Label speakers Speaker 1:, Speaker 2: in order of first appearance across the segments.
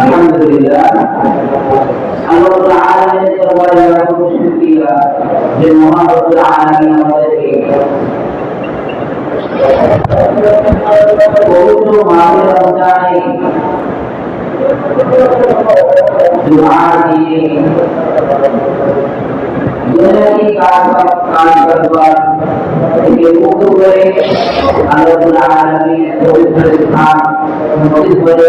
Speaker 1: আলহামদুলিল্লাহ আল্লাহ রাব্বুল আলামিনের দরবারে লাখো শুকরিয়া যে মহান রব্বুল আলামিন আমাদেরকে পবিত্র মাসে রমজানে दुआ दिए दुनिया की काज काज करवा ये मुक्त हुए अल्लाह आलमीन पवित्र स्थान मस्जिद बने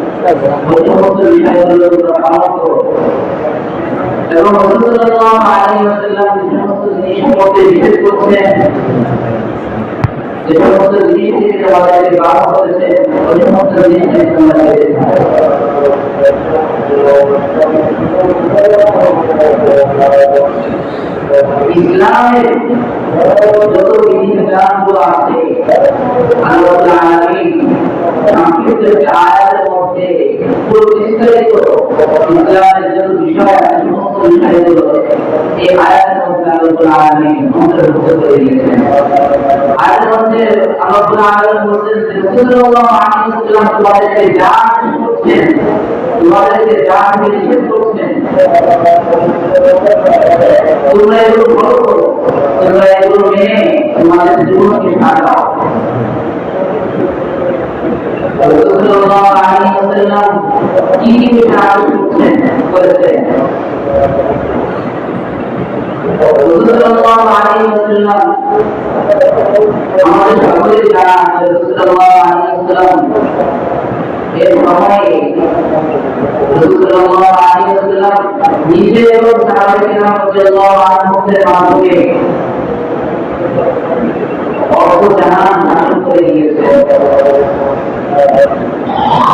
Speaker 1: এবং নিষেধ করছেন, যে সমস্ত জিনিস থেকে আমাদেরকে বাধা করেছে, ওই সমস্ত জিনিস থেকে ইসলামের যত বিধিবিধানগুলো আছে, আল্লাহ আয়াতের মধ্যে পুরো বিস্তারিত ইসলামের যত বিষয় সমস্ত বিষয়গুলো এই তোমরা এগুলো মেনে তোমাদের জীবনকে সাজাও রাসূলুল্লাহ আলাইহি ওয়াসাল্লাম কি কি বিষয় করছেন জানা ওয়াসাল্লাম নিজে এবং অর্থ জাহান করে দিয়েছেন।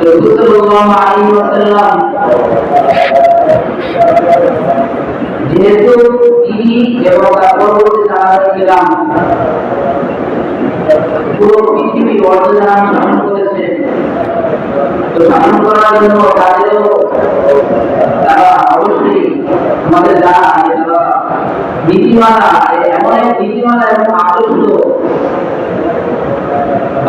Speaker 1: তো রাসূলুল্লাহ আলাইহি ওয়াসাল্লাম যেহেতু তিনি এবং তার পরবর্তী সাহাবায়ে কিরাম পুরো পৃথিবী অর্ধজাহান শাসন করেছেন তো এমন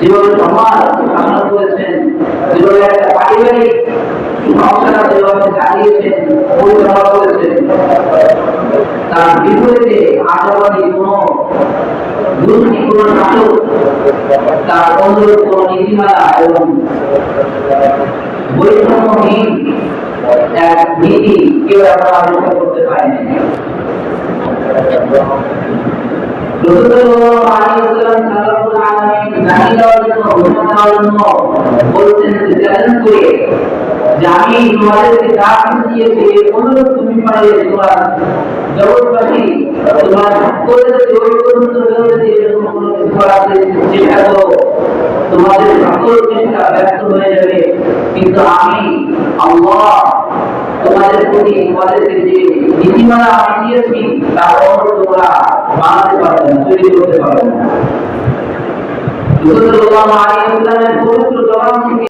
Speaker 1: যেভাবে সমাজ শাসন করেছেন যেভাবে একটা পারিবারিক সংসার যেভাবে চালিয়েছেন পরিচালনা করেছেন, তার বিপরীতে আশাবাদী কোন দুর্নীতি কোন শাসক তার অনুরোধ কোন নীতিমালা এবং বৈষম্যহীন এক নীতি কেউ আমরা আবিষ্কার করতে পারিনি। রাসূলুল্লাহ আলাইহি ওয়াসাল্লাম সাল্লাল্লাহু আলাইহি নাহি দেওয়ার জন্য দেওয়ার জন্য বলছেন যে তোমাদের সকল চেষ্টা ব্যর্থ হয়ে যাবে। কিন্তু আমি আল্লাহ তোমাদের প্রতি তোমাদেরকে যে নীতিমালা আমি দিয়েছি তার অনুরোধ তোমরা বানাতে পারবে না, তৈরি করতে পারবে না। জবান থেকে